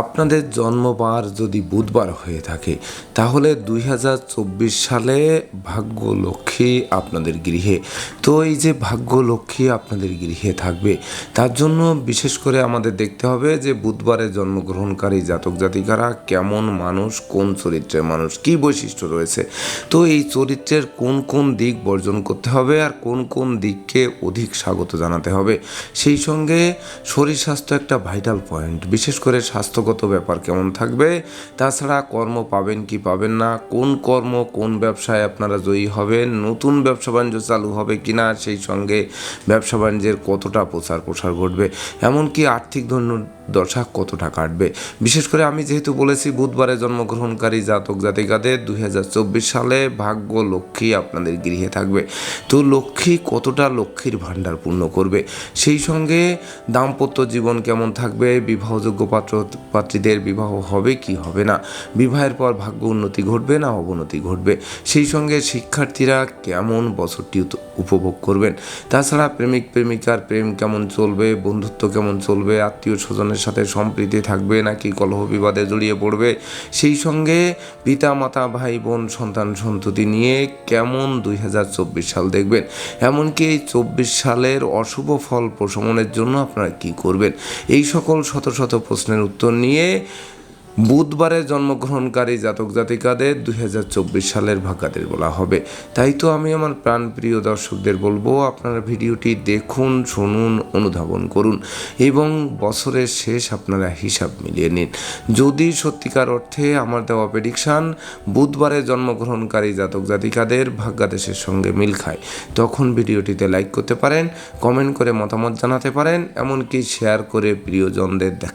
আপনাদের জন্মবার যদি বুধবার হয়ে থাকে, তাহলে দুই হাজার চব্বিশ সালে ভাগ্য লক্ষ্মী আপনাদের গৃহে। তো এই যে ভাগ্য লক্ষ্মী আপনাদের গৃহে থাকবে, তার জন্য বিশেষ করে আমাদের দেখতে হবে যে বুধবারে জন্মগ্রহণকারী জাতক জাতিকারা কেমন মানুষ, কোন চরিত্রের মানুষ, কী বৈশিষ্ট্য রয়েছে। তো এই চরিত্রের কোন কোন দিক বর্জন করতে হবে আর কোন কোন দিককে অধিক স্বাগত জানাতে হবে, সেই সঙ্গে শরীর স্বাস্থ্য একটা ভাইটাল পয়েন্ট। বিশেষ করে স্বাস্থ্যগত ব্যাপার কেমন থাকবে? তাছাড়া কর্ম পাবেন কি পাবেন না? কোন কর্ম কোন ব্যবসায় আপনারা জয়ী হবেন? নতুন ব্যবসা বাণিজ্য চালু হবে কি না সেই সঙ্গে ব্যবসা বাণিজ্যের কতটা প্রচার প্রসার ঘটবে? এমনকি আর্থিক ধন্য দশা কতটা কাটবে? বিশেষ করে আমি যেহেতু বলেছি, বুধবারে জন্মগ্রহণকারী জাতক জাতিকাদের দুই হাজার চব্বিশ সালে ভাগ্য লক্ষ্মী আপনাদের গৃহে থাকবে। তো লক্ষ্মী কতটা লক্ষ্মীর ভাণ্ডার পূর্ণ করবে? সেই সঙ্গে দাম্পত্য জীবন কেমন থাকবে? বিবাহযোগ্য পাত্র পাত্রীদের বিবাহ হবে কি হবে না? বিবাহের পর ভাগ্য উন্নতি ঘটবে না অবনতি ঘটবে? সেই সঙ্গে শিক্ষার্থীরা কেমন বছরটি উপভোগ করবেন? তাছাড়া প্রেমিক, প্রেমিকার প্রেম কেমন চলবে? বন্ধুত্ব কেমন চলবে? আত্মীয় স্বজনের সাথে সম্প্রীতি থাকবে নাকি কলহ বিবাদে জড়িয়ে পড়বে? সেই সঙ্গে পিতা মাতা ভাই বোন সন্তান, সন্ততি নিয়ে কেমন দুই হাজার চব্বিশ সাল দেখবেন? এমনকি এই চব্বিশ সালের অশুভ ফল প্রশমনের জন্য আপনারা কি করবেন? এই সকল শত শত প্রশ্নের উত্তর নিয়ে বুধবারে জন্মগ্রহণকারী জাতক জাতিকাদের দুই হাজার চব্বিশ সালের ভাগ্যাদের বলা হবে। তাই তো আমি আমার প্রাণপ্রিয় দর্শকদের বলব, আপনারা ভিডিওটি দেখুন, শুনুন, অনুধাবন করুন এবং বছরের শেষ আপনারা হিসাব মিলিয়ে নিন। যদি সত্যিকার অর্থে আমার দেওয়া প্রেডিকশান বুধবারে জন্মগ্রহণকারী জাতক জাতিকাদের ভাগ্যাদেশের সঙ্গে মিল খায়, তখন ভিডিওটিতে লাইক করতে পারেন কমেন্ট করে মতামত জানাতে পারেন, এমনকি শেয়ার করে প্রিয়জনদের দেখ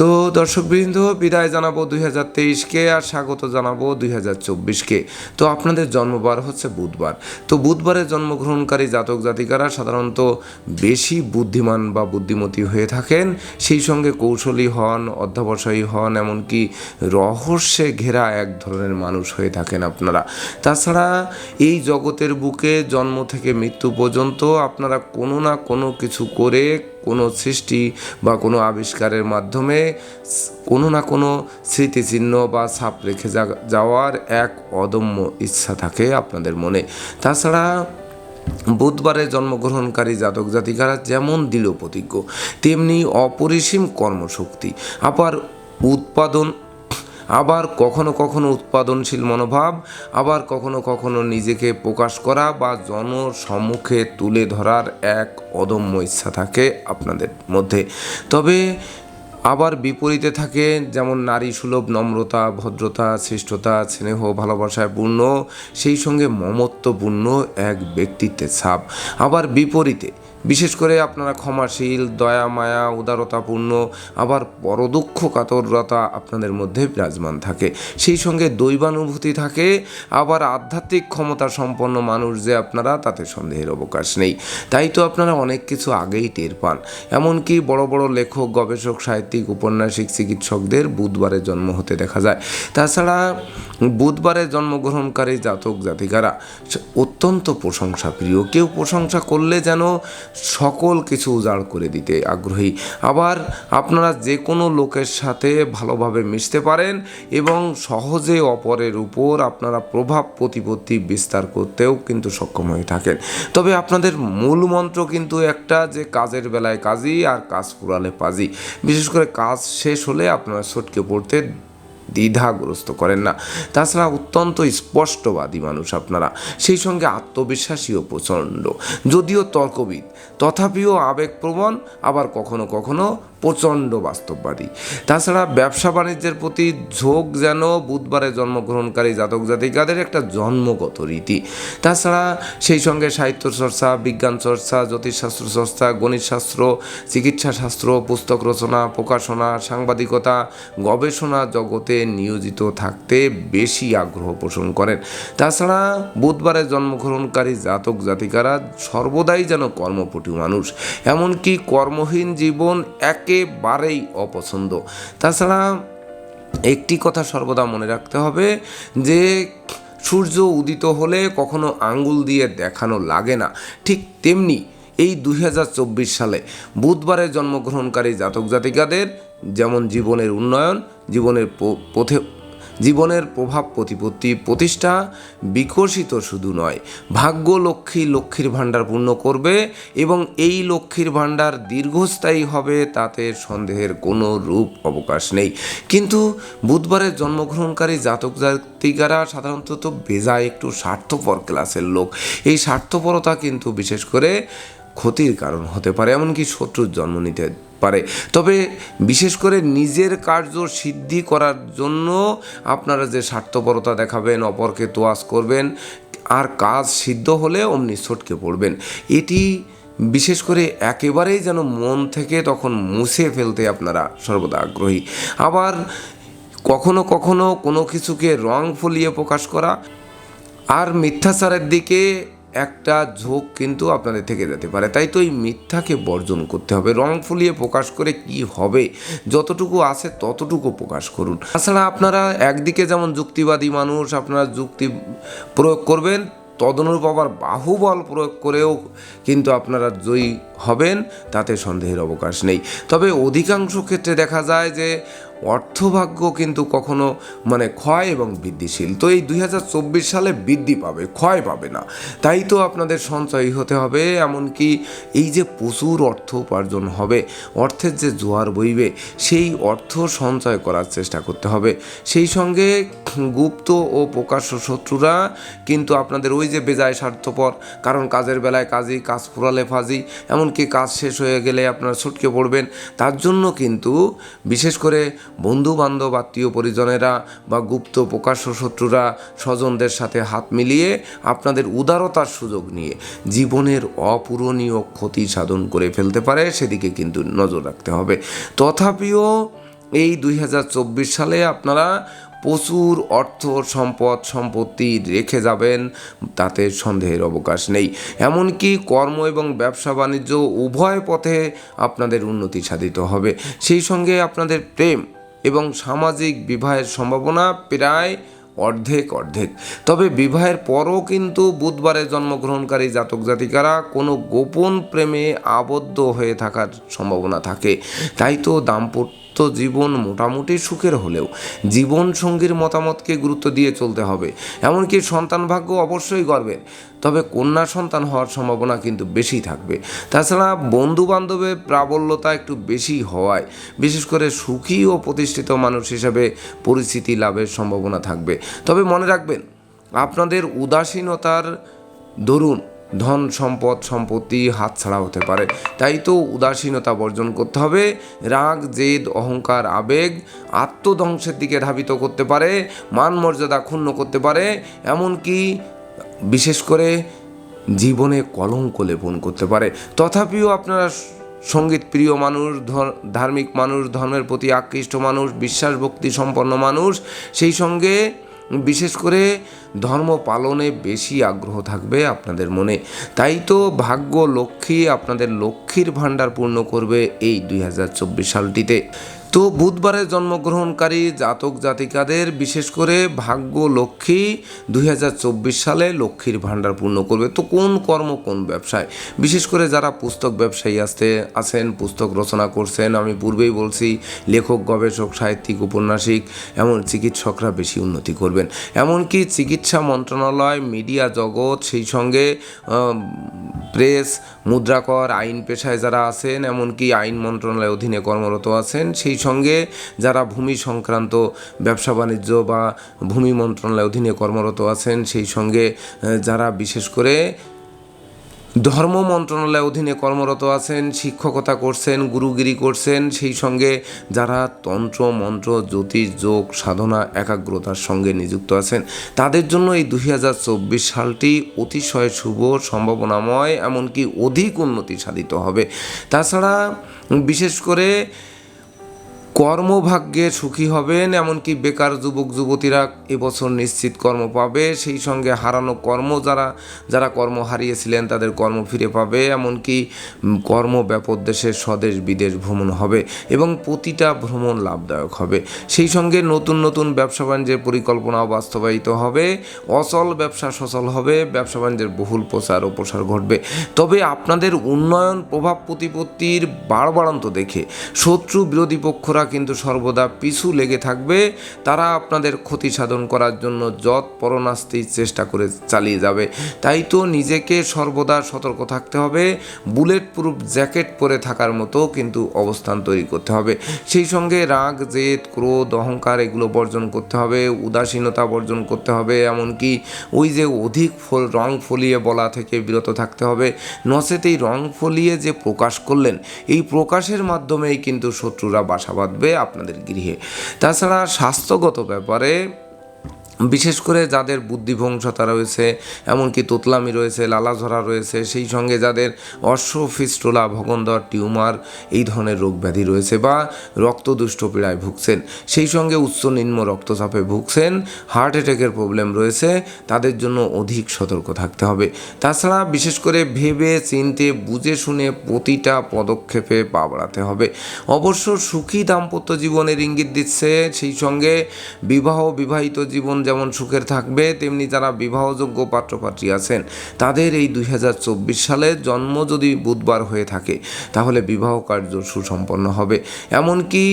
তো দর্শকবৃন্দ, বিদায় জানাব দুই হাজার তেইশকে আর স্বাগত জানাব দুই হাজার চব্বিশকে। তো আপনাদের জন্মবার হচ্ছে বুধবার। তো বুধবারে জন্মগ্রহণকারী জাতক জাতিকারা সাধারণত বেশি বুদ্ধিমান বা বুদ্ধিমতী হয়ে থাকেন। সেই সঙ্গে কৌশলী হন, অধ্যাবসায়ী হন, এমনকি রহস্যে ঘেরা এক ধরনের মানুষ হয়ে থাকেন আপনারা। তাছাড়া এই জগতের বুকে জন্ম থেকে মৃত্যু পর্যন্ত আপনারা কোনো না কোনো কিছু করে কোনো সৃষ্টি বা কোনো আবিষ্কারের মাধ্যমে কোনো না কোনো স্মৃতিচিহ্ন বা ছাপ রেখে যাওয়ার এক অদম্য ইচ্ছা থাকে আপনাদের মনে। তাছাড়া বুধবারে জন্মগ্রহণকারী জাতক জাতিকারা যেমন দৃঢ় প্রতিজ্ঞ তেমনি অপরিসীম কর্মশক্তি আবার উৎপাদন আবার কখনো কখনো উৎপাদনশীল মনোভাব, আবার কখনো কখনো নিজেকে প্রকাশ করা বা জনসম্মুখে তুলে ধরার এক অদম্য ইচ্ছা থাকে আপনাদের মধ্যে। তবে আবার বিপরীতে থাকে, যেমন নারী সুলভ নম্রতা, ভদ্রতা, শ্রেষ্ঠতা, স্নেহ ভালোবাসায় পূর্ণ, সেই সঙ্গে মমত্বপূর্ণ এক ব্যক্তিত্বের ছাপ। আবার বিপরীতে বিশেষ করে আপনারা ক্ষমাশীল, দয়া, মায়া, উদারতাপূর্ণ, আবার পরদুঃখ, কাতরতা আপনাদের মধ্যে বিরাজমান থাকে। সেই সঙ্গে দৈবানুভূতি থাকে, আবার আধ্যাত্মিক ক্ষমতা সম্পন্ন মানুষ যে আপনারা, তাতে সন্দেহের অবকাশ নেই। তাই তো আপনারা অনেক কিছু আগেই টের পান। এমনকি বড় বড় লেখক, গবেষক, সাহিত্যিক, উপন্যাসিক, চিকিৎসকদের বুধবারে জন্ম হতে দেখা যায়। তাছাড়া বুধবারে জন্মগ্রহণকারী জাতক জাতিকারা অত্যন্ত প্রশংসা প্রিয় কেউ প্রশংসা করলে যেন সকল কিছু উজাড় করে দিতে আগ্রহী। আবার আপনারা যে কোনো লোকের সাথে ভালোভাবে মিশতে পারেন এবং সহজে অপরের উপর আপনারা প্রভাব প্রতিপত্তি বিস্তার করতেও কিন্তু সক্ষম হয়ে থাকেন। তবে আপনাদের মূল মন্ত্র কিন্তু একটা যে কাজের বেলায় কাজই আর কাজ পুরালে পাজি। বিশেষ করে কাজ শেষ হলে আপনারা ছটকে পড়তে দ্বিধাগ্রস্ত করেন না। তাছাড়া অত্যন্ত স্পষ্টবাদী মানুষ আপনারা। সেই সঙ্গে আত্মবিশ্বাসীও প্রচণ্ড। যদিও তর্কবিদ তথাপিও আবেগপ্রবণ আবার কখনো কখনো প্রচণ্ড বাস্তববাদী। তাছাড়া ব্যবসা বাণিজ্যের প্রতি ঝোঁক যেন বুধবারে জন্মগ্রহণকারী জাতক জাতিকাদের একটা জন্মগত রীতি। তাছাড়া সেই সঙ্গে সাহিত্য চর্চা বিজ্ঞান চর্চা জ্যোতিষশাস্ত্র চর্চা, গণিতশাস্ত্র, চিকিৎসাশাস্ত্র, পুস্তক রচনা, প্রকাশনা, সাংবাদিকতা, গবেষণা জগতে নিয়োজিত থাকতে বেশি আগ্রহ পোষণ করেন। তাছাড়া বুধবারে জন্মগ্রহণকারী জাতক জাতিকারা সর্বদাই যেন কর্মপটু মানুষ। এমনকি কর্মহীন জীবন একেবারেই অপছন্দ। তাছাড়া একটি কথা সর্বদা মনে রাখতে হবে যে, সূর্য উদিত হলে কখনো আঙ্গুল দিয়ে দেখানো লাগে না। ঠিক তেমনি এই দুই হাজার চব্বিশ সালে বুধবারে জন্মগ্রহণকারী জাতক জাতিকাদের যেমন জীবনের উন্নয়ন, জীবনের পথে জীবনের প্রভাব প্রতিপত্তি প্রতিষ্ঠা বিকশিত শুধু নয়, ভাগ্য লক্ষ্মী লক্ষ্মীর ভাণ্ডার পূর্ণ করবে এবং এই লক্ষ্মীর ভাণ্ডার দীর্ঘস্থায়ী হবে তাতে সন্দেহের কোনো রূপ অবকাশ নেই। কিন্তু বুধবারের জন্মগ্রহণকারী জাতক জাতিকারা সাধারণত বেজায় একটু স্বার্থপর ক্লাসের লোক। এই স্বার্থপরতা কিন্তু বিশেষ করে ক্ষতির কারণ হতে পারে। এমনকি শত্রুর জন্ম নিতে পারে। তবে বিশেষ করে নিজের কার্য সিদ্ধি করার জন্য আপনারা যে স্বার্থপরতা দেখাবেন, অপরকে তোয়াজ করবেন, আর কাজ সিদ্ধ হলে অমনি ছটকে পড়বেন। এটি বিশেষ করে একেবারেই যেন মন থেকে তখন মুছে ফেলতে আপনারা সর্বদা আগ্রহী। আবার কখনো কখনো কোনো কিছুকে রং ফলিয়ে প্রকাশ করা আর মিথ্যাচারের দিকে একটা ঝোঁক কিন্তু আপনাদের থেকে যেতে পারে। তাই তো এই মিথ্যাকে বর্জন করতে হবে, রং ফুলিয়ে প্রকাশ করে কি হবে? যতটুকু আছে ততটুকু প্রকাশ করুন। তাছাড়া আপনারা একদিকে যেমন যুক্তিবাদী মানুষ আপনারা যুক্তি প্রয়োগ করবেন, তদনুরূপ আবার বাহুবল প্রয়োগ করেও কিন্তু আপনারা জয়ী হবেন, তাতে সন্দেহের অবকাশ নেই। তবে অধিকাংশ ক্ষেত্রে দেখা যায় যে, অর্থভাগ্য কিন্তু কখনো মানে ক্ষয় এবং বৃদ্ধিশীল। তো এই দুই হাজার চব্বিশ সালে বৃদ্ধি পাবে, ক্ষয় পাবে না। তাই তো আপনাদের সঞ্চয়ী হতে হবে, এমনকি এই যে প্রচুর অর্থ উপার্জন হবে, অর্থের যে জোয়ার বইবে, সেই অর্থ সঞ্চয় করার চেষ্টা করতে হবে। সেই সঙ্গে গুপ্ত ও প্রকাশ্য শত্রুরা কিন্তু আপনাদের ওই যে বেজায় স্বার্থপর, কারণ কাজের বেলায় কাজই, কাজ ফুরালে ফাজি এমনকি কাজ শেষ হয়ে গেলে আপনারা ছুটকে পড়বেন। তার জন্য কিন্তু বিশেষ করে বন্ধু বান্ধব আত্মীয় পরিজনেরা বা গুপ্ত প্রকাশ্য শত্রুরা স্বজনদের সাথে হাত মিলিয়ে আপনাদের উদারতার সুযোগ নিয়ে জীবনের অপূরণীয় ক্ষতি সাধন করে ফেলতে পারে, সেদিকে কিন্তু নজর রাখতে হবে। তথাপিও এই দুই হাজার চব্বিশ সালে আপনারা প্রচুর অর্থ, সম্পদ, সম্পত্তি রেখে যাবেন, তাতে সন্দেহের অবকাশ নেই। এমনকি কর্ম এবং ব্যবসা বাণিজ্য উভয় পথে আপনাদের উন্নতি সাধিত হবে। সেই সঙ্গে আপনাদের প্রেম এবং সামাজিক বিবাহের সম্ভাবনা প্রায় অর্ধেক অর্ধেক। তবে বিবাহের পরও কিন্তু বুধবারে জন্মগ্রহণকারী জাতক জাতিকারা কোনো গোপন প্রেমে আবদ্ধ হয়ে থাকার সম্ভাবনা থাকে। তাই তো দাম্পত্য জীবন মোটামুটি সুখের হলেও জীবন সঙ্গীর মতামতকে গুরুত্ব দিয়ে চলতে হবে। এমনকি সন্তান ভাগ্য অবশ্যই গর্বের। তবে কন্যা সন্তান হওয়ার সম্ভাবনা কিন্তু বেশি থাকবে। তাছাড়া বন্ধু বান্ধবের প্রাবল্যতা একটু বেশি হওয়ায়, বিশেষ করে সুখী ও প্রতিষ্ঠিত মানুষ হিসেবে পরিচিতি লাভের সম্ভাবনা থাকবে। তবে মনে রাখবেন, আপনাদের উদাসীনতার দরুন ধন সম্পদ সম্পত্তি হাতছাড়া হতে পারে। তাই তো উদাসীনতা বর্জন করতে হবে। রাগ, জেদ, অহংকার, আবেগ আত্মধ্বংসের দিকে ধাবিত করতে পারে, মান মর্যাদা ক্ষুণ্ণ করতে পারে, এমনকি বিশেষ করে জীবনে কলঙ্ক লেপন করতে পারে। তথাপিও আপনারা সংগীত প্রিয় মানুষ, ধর- ধার্মিক মানুষ, ধর্মের প্রতি আকৃষ্ট মানুষ বিশ্বাস ভক্তি সম্পন্ন মানুষ, সেই সঙ্গে বিশেষ করে ধর্ম পালনে বেশি আগ্রহ থাকবে আপনাদের মনে। তাই তো ভাগ্য লক্ষ্মী আপনাদের লক্ষ্মীর ভাণ্ডার পূর্ণ করবে এই দুই হাজার চব্বিশ সালটিতে। তো বুধবারে জন্মগ্রহণকারী জাতক জাতিকাদের, বিশেষ করে ভাগ্য লক্ষ্মী দু হাজার চব্বিশ সালে লক্ষ্মীর ভাণ্ডার পূর্ণ করবে। তো কোন কর্ম, কোন ব্যবসায়? বিশেষ করে যারা পুস্তক ব্যবসায়ী আসতে, আছেন, পুস্তক রচনা করছেন, আমি পূর্বেই বলছি, লেখক, গবেষক, সাহিত্যিক, উপন্যাসিক, এমন চিকিৎসকরা বেশি উন্নতি করবেন। এমনকি চিকিৎসা মন্ত্রণালয়, মিডিয়া জগৎ, সেই সঙ্গে প্রেস, মুদ্রাকর, আইন পেশায় যারা আছেন, এমনকি আইন মন্ত্রণালয়ের অধীনে কর্মরত আছেন, সেই সঙ্গে যারা ভূমি সংক্রান্ত ব্যবসা বাণিজ্য বা ভূমি মন্ত্রণালয় অধীনে কর্মরত আছেন, সেই সঙ্গে যারা বিশেষ করে ধর্ম মন্ত্রণালয়ের অধীনে কর্মরত আছেন, শিক্ষকতা করছেন, গুরুগিরি করছেন, সেই সঙ্গে যারা তন্ত্র, মন্ত্র, জ্যোতিষ, যোগ, সাধনা, একাগ্রতার সঙ্গে নিযুক্ত আছেন, তাদের জন্য এই দুই হাজার চব্বিশ সালটি অতিশয় শুভ, সম্ভাবনাময়, এমনকি অধিক উন্নতি সাধিত হবে। তাছাড়া বিশেষ করে কর্মভাগ্যে সুখী হবেন, এমনকি বেকার যুবক, যুবতীরা এবছর নিশ্চিত কর্ম পাবে। সেই সঙ্গে হারানো কর্ম যারা যারা কর্ম হারিয়েছিলেন তাদের কর্ম ফিরে পাবে, এমনকি কর্ম ব্যাপক দেশের স্বদেশ, বিদেশ ভ্রমণ হবে এবং প্রতিটা ভ্রমণ লাভদায়ক হবে। সেই সঙ্গে নতুন নতুন ব্যবসা বাণিজ্যের পরিকল্পনাও বাস্তবায়িত হবে। অচল ব্যবসা সচল হবে, ব্যবসা বাণিজ্যের বহুল প্রচার ও প্রসার ঘটবে। তবে আপনাদের উন্নয়ন প্রভাব প্রতিপত্তির বাড়বাড়ন্ত দেখে শত্রু বিরোধী পক্ষরা কিন্তু সর্বদা পিছু লেগে থাকবে। তারা আপনাদের ক্ষতি সাধন করার জন্য যৎ পরনাস্তির চেষ্টা করে চালিয়ে যাবে। তাই তো নিজেকে সর্বদা সতর্ক থাকতে হবে। বুলেট প্রুফ জ্যাকেট পরে থাকার মতো কিন্তু অবস্থান তৈরি করতে হবে। সেই সঙ্গে রাগ, জেদ, ক্রোধ, অহংকার এগুলো বর্জন করতে হবে। উদাসীনতা বর্জন করতে হবে। এমনকি ওই যে অধিক ফল, রং ফলিয়ে বলা থেকে বিরত থাকতে হবে। নচেত এই রং ফলিয়ে যে প্রকাশ করলেন, এই প্রকাশের মাধ্যমেই কিন্তু শত্রুরা বাসা বাঁধবে আপনাদের গৃহে। তাছাড়া স্বাস্থ্যগত ব্যাপারে বিশেষ করে যাদের বুদ্ধিভংসতা রয়েছে, এমনকি তোতলামি রয়েছে, লালাঝরা রয়েছে, সেই সঙ্গে যাদের অশ্বফিস্টুলা ভগন্দর, টিউমার, এই ধরনের রোগ ব্যাধি রয়েছে বা রক্তদুষ্ট পীড়ায় ভুগছেন। সেই সঙ্গে উচ্চ নিম্ন রক্তচাপে ভুগছেন হার্ট অ্যাটাকের প্রবলেম রয়েছে, তাদের জন্য অধিক সতর্ক থাকতে হবে। তাছাড়া বিশেষ করে ভেবে চিনতে, বুঝে শুনে প্রতিটা পদক্ষেপে পা বাড়াতে হবে। অবশ্য সুখী দাম্পত্য জীবনের ইঙ্গিত দিচ্ছে, সেই সঙ্গে বিবাহ বিবাহিত জীবন যেমন সুখের থাকবে, তেমনি যারা বিবাহযোগ্য পাত্রপাত্রী আছেন, তাদের এই দুই সালে জন্ম যদি বুধবার হয়ে থাকে, তাহলে বিবাহ কার্য সুসম্পন্ন হবে। এমনকি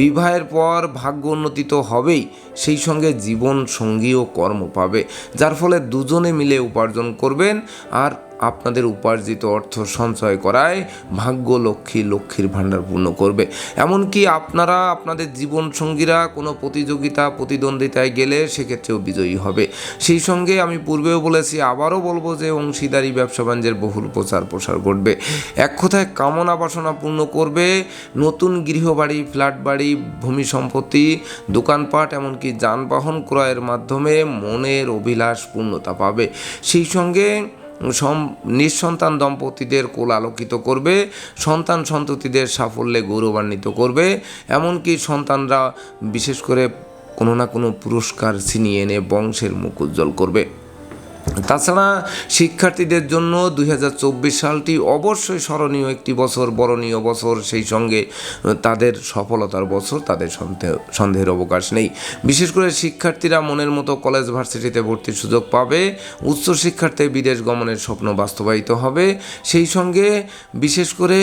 বিবাহের পর ভাগ্য উন্নতি তো হবেই, সেই সঙ্গে জীবন সঙ্গী ও কর্ম পাবে, যার ফলে দুজনে মিলে উপার্জন করবেন, আর আপনাদের উপার্জিত অর্থ সঞ্চয় করায় ভাগ্য লক্ষ্মী লক্ষ্মীর ভাণ্ডার পূর্ণ করবে। এমনকি আপনারা, আপনাদের জীবন সঙ্গীরা কোনো প্রতিযোগিতা, প্রতিদ্বন্দ্বিতায় গেলে সেক্ষেত্রেও বিজয়ী হবে। সেই সঙ্গে আমি পূর্বেও বলেছি, আবারও বলব যে অংশীদারি ব্যবসা বাণিজ্যের বহুল প্রচার প্রসার ঘটবে। এক কথায় কামনা বাসনা পূর্ণ করবে নতুন গৃহবাড়ি, ফ্ল্যাট বাড়ি, ভূমি সম্পত্তি, দোকানপাট, এমনকি যানবাহন ক্রয়ের মাধ্যমে মনের অভিলাষ পূর্ণতা পাবে। সেই সঙ্গে নিঃসন্তান দম্পতিদের কোল আলোকিত করবে, সন্তান সন্ততিদের সাফল্যে গৌরবান্বিত করবে, এমনকি সন্তানরা বিশেষ করে কোনো না কোনো পুরস্কার ছিনিয়ে এনে বংশের মুখ উজ্জ্বল করবে। তাছাড়া শিক্ষার্থীদের জন্য দু হাজার চব্বিশ সালটি অবশ্যই স্মরণীয় একটি বছর, বরণীয় বছর, সেই সঙ্গে তাদের সফলতার বছর, তাদের সন্দেহ, সন্দেহের অবকাশ নেই। বিশেষ করে শিক্ষার্থীরা মনের মতো কলেজ ভার্সিটিতে ভর্তির সুযোগ পাবে, উচ্চ শিক্ষার্থী বিদেশ গমনের স্বপ্ন বাস্তবায়িত হবে। সেই সঙ্গে বিশেষ করে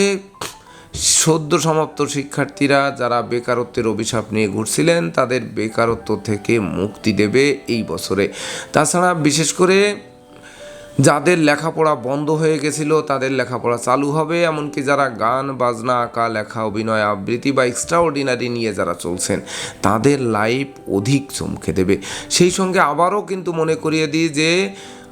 সদ্য সমাপ্ত শিক্ষার্থীরা যারা বেকারত্বের অভিশাপ নিয়ে ঘুরছিলেন, তাদের বেকারত্ব থেকে মুক্তি দেবে এই বছরে। তাছাড়া বিশেষ করে যাদের লেখাপড়া বন্ধ হয়ে গেছিল, তাদের লেখাপড়া চালু হবে। এমনকি যারা গান, বাজনা, আঁকা, লেখা, অভিনয়, আবৃত্তি বা এক্সট্রা অর্ডিনারি নিয়ে যারা চলছেন, তাদের লাইফ অধিক চমকে দেবে। সেই সঙ্গে আবারও কিন্তু মনে করিয়ে দিই যে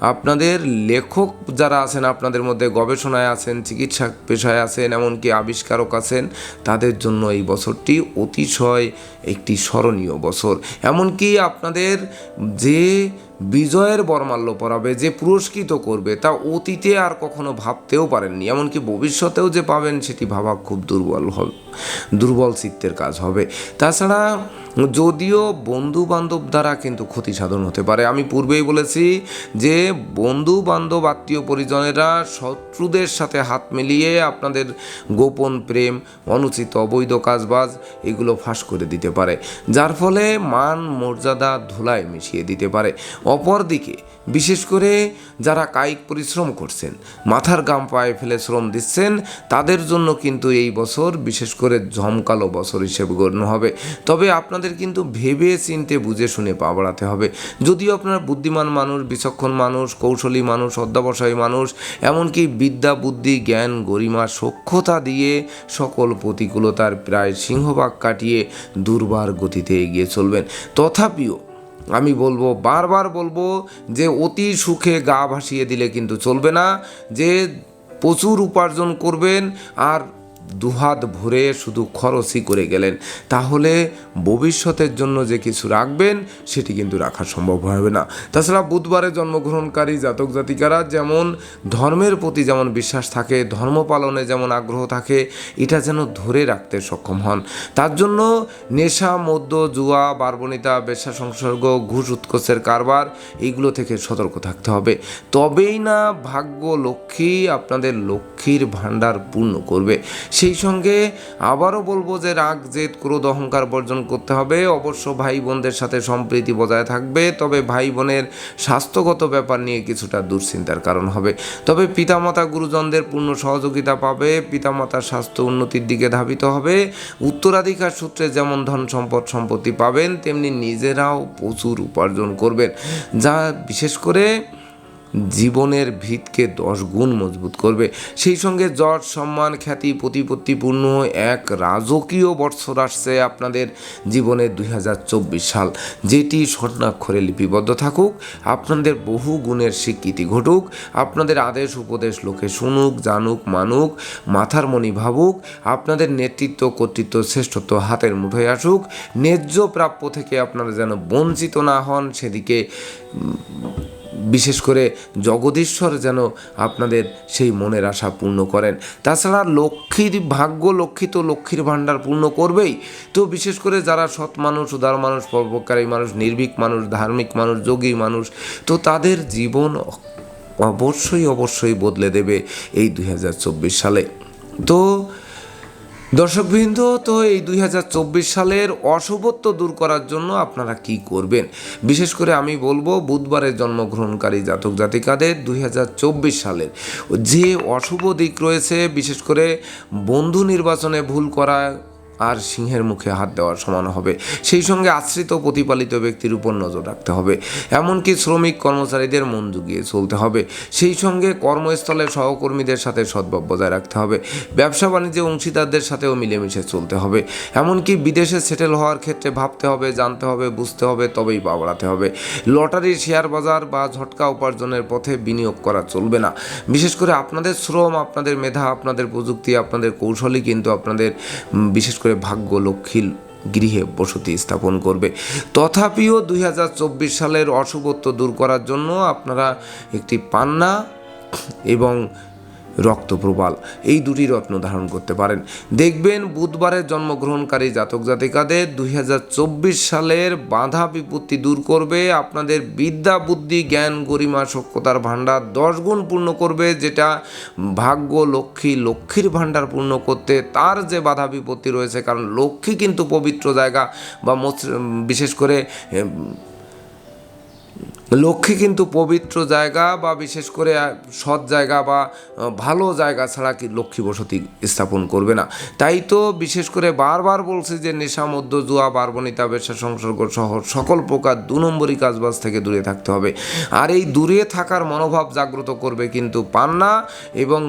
আপনাদের লেখক যারা আছেন, আপনাদের মধ্যে গবেষণায় আছেন চিকিৎসা পেশায় আছেন, এমনকি আবিষ্কারক আছেন, তাদের জন্য এই বছরটি অতিশয় একটি স্মরণীয় বছর। এমনকি আপনাদের যে বিজয়ের বরমাল্য পরাবে, যে পুরস্কৃত করবে, তা অতীতে আর কখনো ভাবতেও পারেননি। এমনকি ভবিষ্যতেও যে পাবেন, সেটি ভাবা খুব দুর্বল হবে দুর্বল চিত্তের কাজ হবে। তাছাড়া যদিও বন্ধু বান্ধব দ্বারা কিন্তু ক্ষতি সাধন হতে পারে। আমি পূর্বেই বলেছি যে বন্ধু বান্ধব আত্মীয় পরিজনেরা শত্রুদের সাথে হাত মিলিয়ে আপনাদের গোপন প্রেম, অনুচিত, অবৈধ কাজবাজ এগুলো ফাঁস করে দিতে পারে। যার ফলে মান, মর্যাদা, ধুলায় মিশিয়ে দিতে পারে। অপরদিকে বিশেষ করে যারা কায়িক পরিশ্রম করছেন, মাথার গাম পায়ে ফেলে শ্রম দিচ্ছেন, তাদের জন্য কিন্তু এই বছর বিশেষ করে ঝমকালো বছর হিসেবে গণ্য হবে। তবে আপনাদের কিন্তু ভেবে চিনতে বুঝে শুনে পা বাড়াতে হবে। যদিও আপনার বুদ্ধিমান মানুষ, বিচক্ষণ মানুষ, কৌশলী মানুষ, অধ্যাবসায়ী মানুষ, এমনকি বিদ্যা, বুদ্ধি, জ্ঞান, গরিমা, সক্ষতা দিয়ে সকল প্রতিকূলতার প্রায় সিংহভাগ কাটিয়ে দুর্বার গতিতে এগিয়ে চলবেন। তথাপিও আমি বলব, বারবার বলব যে অতি সুখে গা ভাসিয়ে দিলে কিন্তু চলবে না, যে প্রচুর উপার্জন করবেন আর দুহাত ভরে শুধু খরচই করে গেলেন। তাহলে ভবিষ্যতের জন্য যে কিছু রাখবেন, সেটি কিন্তু রাখা সম্ভব হবে না। তাছাড়া বুধবারে জন্মগ্রহণকারী জাতক জাতিকারা যেমন ধর্মের প্রতি যেমন বিশ্বাস থাকে, ধর্ম পালনে যেমন আগ্রহ থাকে, এটা যেন ধরে রাখতে সক্ষম হন। তার জন্য নেশা, মদ্য, জুয়া, বারবনিতা, বেশ্যা সংসর্গ, ঘুষ উৎকোচের কারবার, এইগুলো থেকে সতর্ক থাকতে হবে। তবেই না ভাগ্য লক্ষ্মী আপনাদের লক্ষ্মীর ভাণ্ডার পূর্ণ করবে। সেই সঙ্গে আবারও বলব যে রাগ, জেদ, ক্রোধ, অহংকার বর্জন করতে হবে। অবশ্য ভাই বোনদের সাথে সম্প্রীতি বজায় থাকবে, তবে ভাই বোনের স্বাস্থ্যগত ব্যাপার নিয়ে কিছুটা দুশ্চিন্তার কারণ হবে। তবে পিতামাতা গুরুজনদের পূর্ণ সহযোগিতা পাবে, পিতামাতার স্বাস্থ্য উন্নতির দিকে ধাবিত হবে। উত্তরাধিকার সূত্রে যেমন ধন সম্পদ সম্পত্তি পাবেন, তেমনি নিজেরাও প্রচুর উপার্জন করবেন। যা বিশেষ করে জীবনের ভিতকে দশ গুণ মজবুত করবে। সেই সঙ্গে যশ সম্মান, খ্যাতি, প্রতিপত্তিপূর্ণ এক রাজকীয় বৎসর আসছে আপনাদের জীবনে দুই হাজার চব্বিশ সাল। যেটি স্বর্ণাক্ষরে লিপিবদ্ধ থাকুক, আপনাদের বহু গুণের স্বীকৃতি ঘটুক, আপনাদের আদেশ, উপদেশ, লোকে শুনুক, জানুক, মানুক, মাথার মণি ভাবুক, আপনাদের নেতৃত্ব, কর্তৃত্ব, শ্রেষ্ঠত্ব হাতের মুঠোয় আসুক, ন্যায্য প্রাপ্য থেকে আপনারা যেন বঞ্চিত না হন, সেদিকে বিশেষ করে জগদীশ্বর যেন আপনাদের সেই মনের আশা পূর্ণ করেন। তাছাড়া লক্ষ্মীর ভাগ্য লক্ষ্মী তো লক্ষ্মীর ভাণ্ডার পূর্ণ করবেই। তো বিশেষ করে যারা সৎ মানুষ, উদার মানুষ, পরোপকারী মানুষ, নির্ভীক মানুষ, ধার্মিক মানুষ, যোগী মানুষ, তো তাদের জীবন অবশ্যই অবশ্যই বদলে দেবে এই দু হাজার চব্বিশ সালে। তো দর্শকবৃন্দ, তো এই দুই হাজার চব্বিশ সালের অশুভত্ব দূর করার জন্য আপনারা কি করবেন? বিশেষ করে আমি বলব, বুধবারের জন্মগ্রহণকারী জাতক জাতিকাদের দুই হাজার চব্বিশ সালের যে অশুভ দিক রয়েছে, বিশেষ করে বন্ধু নির্বাচনে ভুল করা আর সিংহের মুখে হাত দেওয়ার সমান হবে। সেই সঙ্গে আশ্রিত প্রতিপালিত ব্যক্তির উপর নজর রাখতে হবে। এমনকি শ্রমিক কর্মচারীদের মন জুগিয়ে চলতে হবে। সেই সঙ্গে কর্মস্থলে সহকর্মীদের সাথে সদ্ভাব বজায় রাখতে হবে। ব্যবসা বাণিজ্যে অংশীদারদের সাথেও মিলেমিশে চলতে হবে। এমনকি বিদেশে সেটেল হওয়ার ক্ষেত্রে ভাবতে হবে, জানতে হবে, বুঝতে হবে, তবেই পা বাড়াতে হবে। লটারির শেয়ার বাজার বা ঝটকা উপার্জনের পথে বিনিয়োগ করা চলবে না। বিশেষ করে আপনাদের শ্রম, আপনাদের মেধা, আপনাদের প্রযুক্তি, আপনাদের কৌশলই কিন্তু আপনাদের বিশেষ করে ভাগ্য লক্ষ্মী গৃহে বসতি স্থাপন করবে। তথাপিও দুই হাজার চব্বিশ সালের অশুভত্ব দূর করার জন্য আপনারা একটি পান্না এবং রক্তপ্রবাল। এই দুটি রত্ন ধারণ করতে পারেন। দেখবেন বুধবারের জন্মগ্রহণকারী জাতক জাতিকাদের দুই হাজার চব্বিশ সালের বাধা বিপত্তি দূর করবে, আপনাদের বিদ্যা, বুদ্ধি, জ্ঞান, গরিমা, সক্ষতার ভাণ্ডার দশ গুণ পূর্ণ করবে, যেটা ভাগ্য, লক্ষ্মী, লক্ষ্মীর ভাণ্ডার পূর্ণ করতে তার যে বাধা বিপত্তি রয়েছে, কারণ লক্ষ্মী কিন্তু পবিত্র জায়গা বা বিশেষ করে লক্ষ্মী কিন্তু পবিত্র জায়গা বা বিশেষ করে সৎ জায়গা বা ভালো জায়গা ছাড়া কি লক্ষ্মী বসতি স্থাপন করবে না। তাই তো বিশেষ করে বারবার বলছে যে নেশা মধ্য জুয়া বারবনিতা ব্যবসা সংসর্গ সহ সকল প্রকার দু নম্বরই কাজবাজ থেকে দূরে থাকতে হবে। আর এই দূরে থাকার মনোভাব জাগ্রত করবে কিন্তু পান্না এবং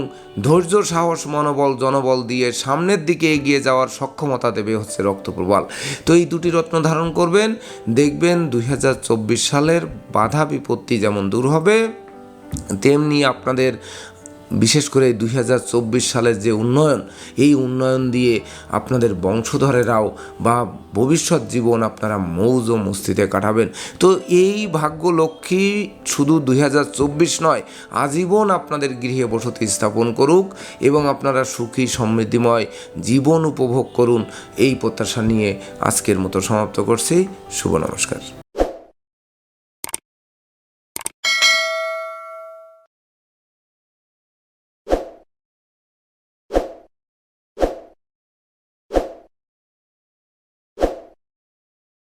ধৈর্য, সাহস, মনোবল, জনবল দিয়ে সামনের দিকে এগিয়ে যাওয়ার সক্ষমতা দেবে হচ্ছে রক্তপ্রবাল। তো এই দুটি রত্ন ধারণ করবেন। দেখবেন দু হাজার চব্বিশ সালের বাধা বিপত্তি যেমন দূর হবে, তেমনি আপনাদের বিশেষ করে দুই হাজার চব্বিশ সালের যে উন্নয়ন, এই উন্নয়ন দিয়ে আপনাদের বংশধরেরাও বা ভবিষ্যৎ জীবন আপনারা মৌজ ও মস্তিতে কাটাবেন। তো এই ভাগ্য লক্ষ্মী শুধু দুই নয়, আজীবন আপনাদের গৃহে বসতি স্থাপন করুক এবং আপনারা সুখী, সমৃদ্ধিময় জীবন উপভোগ করুন। এই প্রত্যাশা নিয়ে আজকের মতো সমাপ্ত করছি। শুভ নমস্কার।